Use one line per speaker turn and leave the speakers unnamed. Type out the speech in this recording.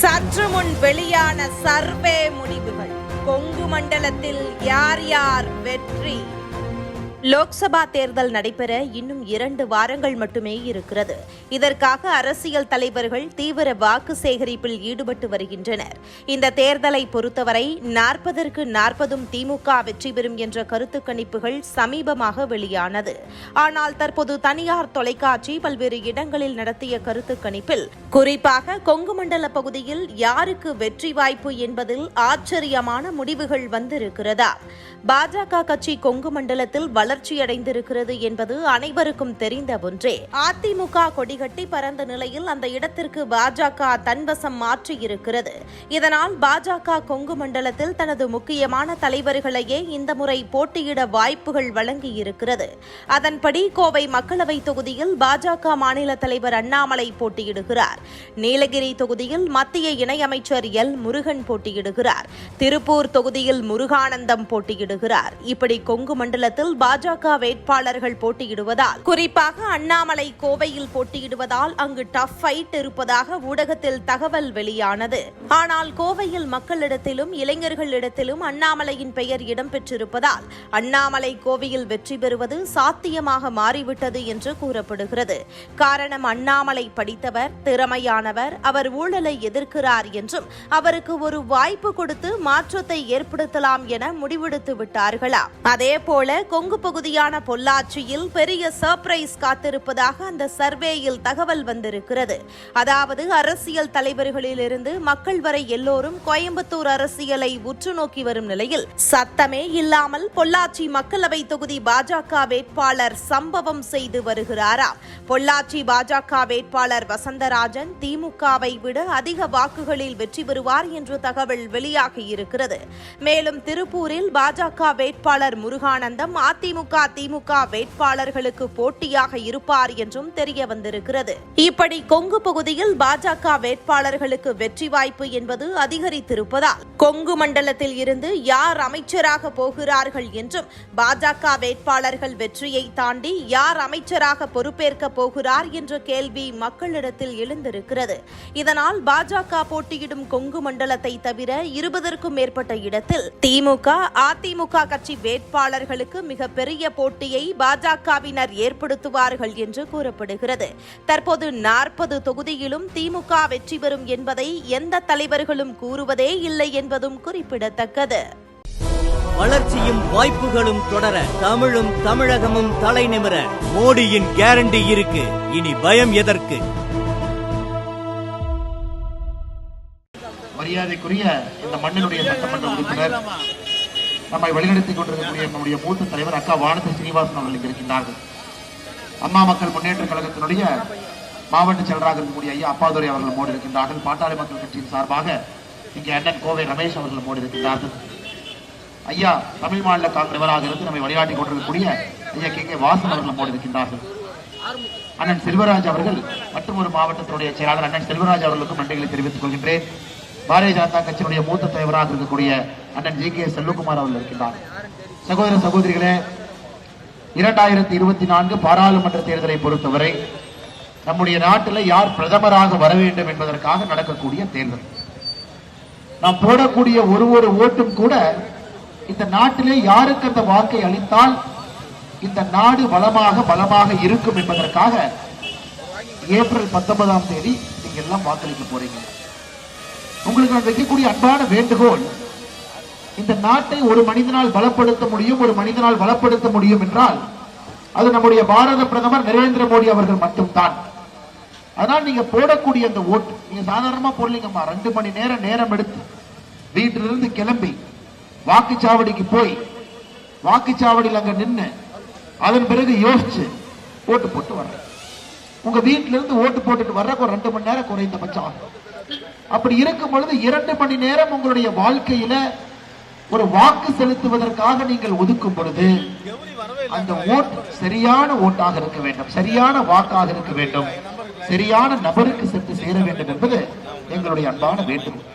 சற்று முன் வெளியான சர்வே முடிவுகள். கொங்கு மண்டலத்தில் யார் யார் வெற்றி லோக்சபா தேர்தல் நடைபெற இன்னும் இரண்டு வாரங்கள் மட்டுமே இருக்கிறது. இதற்காக அரசியல் தலைவர்கள் தீவிர வாக்கு சேகரிப்பில் ஈடுபட்டு வருகின்றனர். இந்த தேர்தலை பொறுத்தவரை நாற்பதற்கு நாற்பதும் திமுக வெற்றி பெறும் என்ற கருத்து கணிப்புகள் சமீபமாக வெளியானது. ஆனால் தற்போது தனியார் தொலைக்காட்சி பல்வேறு இடங்களில் நடத்திய கருத்து கணிப்பில் குறிப்பாக கொங்கு மண்டல பகுதியில் யாருக்கு வெற்றி வாய்ப்பு என்பதில் ஆச்சரியமான முடிவுகள் வந்திருக்கிறதா. பாஜக கட்சி கொங்கு மண்டலத்தில் வளர்ச்சியடைந்திருக்கிறது என்பது அனைவருக்கும் தெரிந்த ஒன்றே. அதிமுக கொடிகட்டி பறந்த நிலையில் அந்த இடத்திற்கு பாஜக தன்வசம் மாற்றியிருக்கிறது. இதனால் பாஜக கொங்கு மண்டலத்தில் தனது முக்கியமான தலைவர்களையே இந்த முறை போட்டியிட வாய்ப்புகள் வழங்கியிருக்கிறது. அதன்படி கோவை மக்களவை தொகுதியில் பாஜக மாநில தலைவர் அண்ணாமலை போட்டியிடுகிறார். நீலகிரி தொகுதியில் மத்திய இணையமைச்சர் எல். முருகன் போட்டியிடுகிறார். திருப்பூர் தொகுதியில் முருகானந்தம் போட்டியிடுகிறார். இப்படி கொங்கு மண்டலத்தில் பாஜக வேட்பாளர்கள் போட்டியிடுவதால் குறிப்பாக அண்ணாமலை கோவையில் போட்டியிடுவதால் அங்கு டஃப் ஃபைட் இருப்பதாக ஊடகத்தில் தகவல் வெளியானது. ஆனால் கோவையில் மக்களிடத்திலும் இளைஞர்களிடத்திலும் அண்ணாமலையின் பெயர் இடம்பெற்றிருப்பதால் அண்ணாமலை கோவையில் வெற்றி பெறுவது சாத்தியமாக மாறிவிட்டது என்று கூறப்படுகிறது. காரணம் அண்ணாமலை படித்தவர் திறமையானவர் அவர் ஊழலை எதிர்க்கிறார் என்றும் அவருக்கு ஒரு வாய்ப்பு கொடுத்து மாற்றத்தை ஏற்படுத்தலாம் என முடிவெடுத்து விட்டார்களாம். அதே போல கொங்கு பகுதியான பொள்ளாச்சியில் பெரிய சர்ப்ரைஸ் காத்திருப்பதாக அந்த சர்வேயில் தகவல் வந்திருக்கிறது. அதாவது அரசியல் தலைவர்களிலிருந்து மக்கள் வரை எல்லோரும் கோயம்புத்தூர் அரசியலை உற்று நோக்கி வரும் நிலையில் சத்தமே இல்லாமல் பொள்ளாச்சி மக்களவை தொகுதி பாஜக வேட்பாளர் சம்பவம் செய்து வருகிறாராம் பொள்ளாச்சி பாஜக வேட்பாளர் வசந்தராஜன் திமுகவை விட அதிக வாக்குகளில் வெற்றி பெறுவார் என்று தகவல் வெளியாகியிருக்கிறது மேலும் திருப்பூரில் பாஜக வேட்பாளர் முருகானந்தம் அதிமுக திமுக வேட்பாளர்களுக்கு போட்டியாக இருப்பார் என்றும் தெரிய வந்திருக்கிறது. இப்படி கொங்கு பகுதியில் பாஜக வேட்பாளர்களுக்கு வெற்றி வாய்ப்பு என்பது அதிகரித்திருப்பதால் கொங்கு மண்டலத்தில் இருந்து யார் அமைச்சராக போகிறார்கள் என்றும் பாஜக வேட்பாளர்கள் வெற்றியை தாண்டி யார் அமைச்சராக பொறுப்பேற்க போகிறார் என்ற கேள்வி மக்களிடத்தில் எழுந்திருக்கிறது. இதனால் பாஜக போட்டியிடும் கொங்கு மண்டலத்தை தவிர இருபதற்கும் மேற்பட்ட இடத்தில் திமுக அதிமுக கட்சி வேட்பாளர்களுக்கு மிகப்பெரிய போட்டியை பாஜகவினர் ஏற்படுத்துவார்கள் என்று கூறப்படுகிறது. தற்போது நாற்பது தொகுதியிலும் திமுக வெற்றி பெறும் என்பதை எந்த தலைவர்களும் கூறுவதே இல்லை என்பதும் குறிப்பிடத்தக்கது.
வளர்ச்சியும் வாய்ப்புகளும் தொடர தமிழும் தமிழகமும் தலை நிமிர மோடியின் கேரண்டி இருக்கு. இனி பயம் எதற்கு?
மரியாதைக்குரிய இந்த மண்ணினுடைய சட்டமன்ற உறுப்பினர் நம்மை வழிநடத்திக் கொண்டிருக்கக்கூடிய நம்முடைய மூத்த தலைவர் அக்கா வானதி சீனிவாசன் அவர்கள் இருக்கின்றார்கள். அம்மா மக்கள் முன்னேற்ற கழகத்தினுடைய மாவட்ட செயலராக இருக்கக்கூடிய ஐயா அப்பாதுரை அவர்கள் மோடி இருக்கின்றார்கள். பாட்டாளி மக்கள் கட்சியின் சார்பாக இங்கே அண்ணன் கோவை ரமேஷ் அவர்கள் மோடி இருக்கின்றார்கள். ஐயா தமிழ் மாநில தலைவராக இருந்து நம்மை வழிகாட்டி கொண்டிருக்கக்கூடிய ஐயா கே கே வாசன் அவர்கள் மோடி இருக்கின்றார்கள். அண்ணன் செல்வராஜ் அவர்கள் மற்றும் ஒரு மாவட்டத்தினுடைய செயலாளர் அண்ணன் செல்வராஜ் அவர்களுக்கும் நன்றிகளை தெரிவித்துக் கொள்கின்றேன். பாரதிய ஜனதா கட்சியினுடைய மூத்த தலைவராக இருக்கக்கூடிய அண்ணன் ஜி கே செல்வகுமார் அவர்கள் இருக்கின்றார். சகோதர சகோதரிகளே இரண்டாயிரத்தி இருபத்தி நான்கு பாராளுமன்ற தேர்தலை பொறுத்தவரை நம்முடைய நாட்டில் யார் பிரதமராக வர வேண்டும் என்பதற்காக நடக்கக்கூடிய தேர்தல். நாம் போடக்கூடிய ஒரு ஒரு ஓட்டும் கூட இந்த நாட்டிலே யாருக்கு அந்த வாக்கை அளித்தால் இந்த நாடு வளமாக பலமாக இருக்கும் என்பதற்காக ஏப்ரல் பத்தொன்பதாம் தேதி நீங்க எல்லாம் வாக்களிக்க போறீங்க. உங்களுக்கு நான் வைக்கக்கூடிய அன்பான வேண்டுகோள் இந்த நாட்டை ஒரு மனிதனால் பலப்படுத்த முடியும் ஒரு மனிதனால் பலப்படுத்த முடியும் என்றால் அது நம்முடைய பாரத பிரதமர் நரேந்திர மோடி அவர்கள் மட்டும்தான். அதனால் நீங்க போடக்கூடிய அந்த ஓட்டு நீங்க சாதாரணமா போடலீங்கம்மா. ரெண்டு மணி நேரம் நேரம் எடுத்து வீட்டிலிருந்து கிளம்பி வாக்குச்சாவடிக்கு போய் வாக்குச்சாவடியில் அங்க நின்று அதன் பிறகு யோசிச்சு ஓட்டு போட்டு வர்றேன். உங்க வீட்டிலிருந்து ஓட்டு போட்டுட்டு வர்றக்கு ஒரு ரெண்டு மணி நேரம் குறைந்தபட்சம் ஆகும். அப்படி இருக்கும் பொழுது இரண்டு மணி நேரம் உங்களுடைய வாழ்க்கையில ஒரு வாக்கு செலுத்துவதற்காக நீங்கள் ஒதுக்கும் பொழுது அந்த ஓட்டு சரியான ஓட்டாக இருக்க வேண்டும். சரியான வாக்காக இருக்க வேண்டும். சரியான நபருக்கு சென்று சேர வேண்டும் என்பது எங்களுடைய அன்பான வேண்டுகோள்.